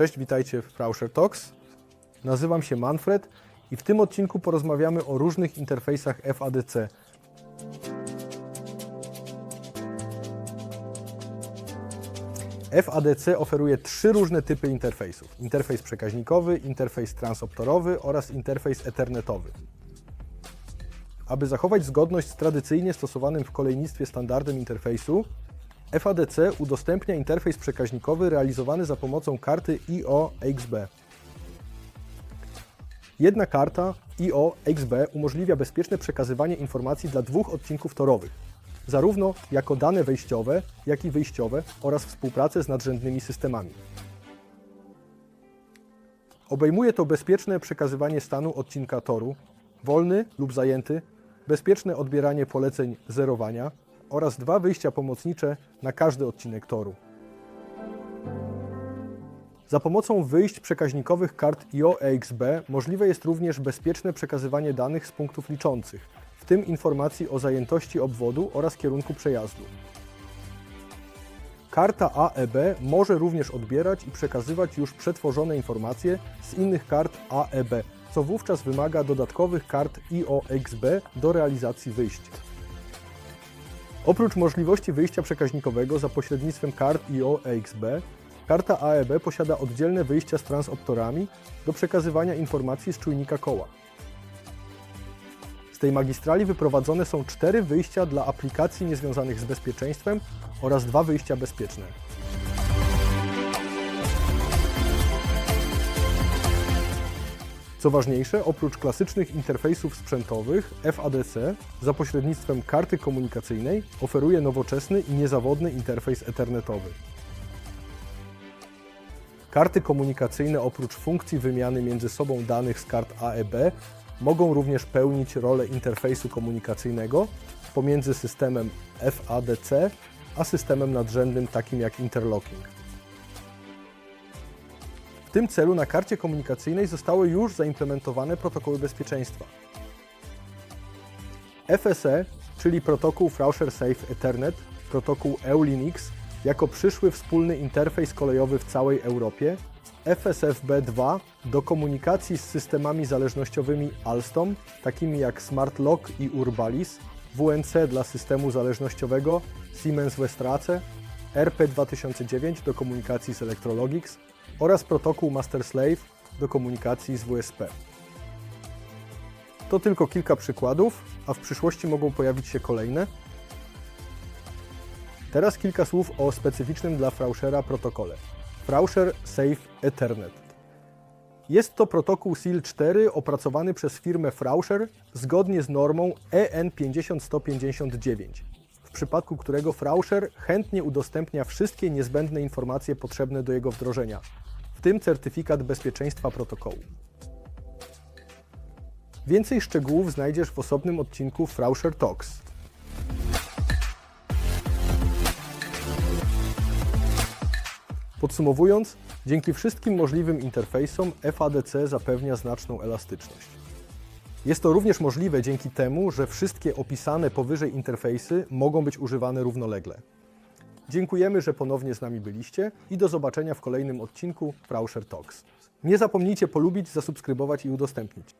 Cześć, witajcie w Frauscher Talks. Nazywam się Manfred i w tym odcinku porozmawiamy o różnych interfejsach FADC. FADC oferuje trzy różne typy interfejsów: interfejs przekaźnikowy, interfejs transoptorowy oraz interfejs ethernetowy. Aby zachować zgodność z tradycyjnie stosowanym w kolejnictwie standardem interfejsu, FADC udostępnia interfejs przekaźnikowy realizowany za pomocą karty IO-XB. Jedna karta IO-XB umożliwia bezpieczne przekazywanie informacji dla dwóch odcinków torowych, zarówno jako dane wejściowe, jak i wyjściowe oraz współpracę z nadrzędnymi systemami. Obejmuje to bezpieczne przekazywanie stanu odcinka toru, wolny lub zajęty, bezpieczne odbieranie poleceń zerowania oraz dwa wyjścia pomocnicze na każdy odcinek toru. Za pomocą wyjść przekaźnikowych kart IO-EXB możliwe jest również bezpieczne przekazywanie danych z punktów liczących, w tym informacji o zajętości obwodu oraz kierunku przejazdu. Karta AEB może również odbierać i przekazywać już przetworzone informacje z innych kart AEB, co wówczas wymaga dodatkowych kart IO-XB do realizacji wyjścia. Oprócz możliwości wyjścia przekaźnikowego za pośrednictwem kart IO-EXB, karta AEB posiada oddzielne wyjścia z transoptorami do przekazywania informacji z czujnika koła. Z tej magistrali wyprowadzone są cztery wyjścia dla aplikacji niezwiązanych z bezpieczeństwem oraz dwa wyjścia bezpieczne. Co ważniejsze, oprócz klasycznych interfejsów sprzętowych, FADC za pośrednictwem karty komunikacyjnej oferuje nowoczesny i niezawodny interfejs ethernetowy. Karty komunikacyjne oprócz funkcji wymiany między sobą danych z kart AEB mogą również pełnić rolę interfejsu komunikacyjnego pomiędzy systemem FADC a systemem nadrzędnym takim jak interlocking. W tym celu na karcie komunikacyjnej zostały już zaimplementowane protokoły bezpieczeństwa. FSE, czyli protokół Frauscher Safe Ethernet, protokół EULINX, jako przyszły wspólny interfejs kolejowy w całej Europie, FSFB2 do komunikacji z systemami zależnościowymi Alstom, takimi jak SmartLock i Urbalis, WNC dla systemu zależnościowego Siemens Westrace, RP2009 do komunikacji z Electrologix oraz protokół Master Slave do komunikacji z WSP. To tylko kilka przykładów, a w przyszłości mogą pojawić się kolejne. Teraz kilka słów o specyficznym dla Frauschera protokole. Frauscher Safe Ethernet. Jest to protokół SIL-4 opracowany przez firmę Frauscher zgodnie z normą EN 50159, w przypadku którego Frauscher chętnie udostępnia wszystkie niezbędne informacje potrzebne do jego wdrożenia, w tym certyfikat bezpieczeństwa protokołu. Więcej szczegółów znajdziesz w osobnym odcinku Frauscher Talks. Podsumowując, dzięki wszystkim możliwym interfejsom FADC zapewnia znaczną elastyczność. Jest to również możliwe dzięki temu, że wszystkie opisane powyżej interfejsy mogą być używane równolegle. Dziękujemy, że ponownie z nami byliście i do zobaczenia w kolejnym odcinku Frauscher Talks. Nie zapomnijcie polubić, zasubskrybować i udostępnić.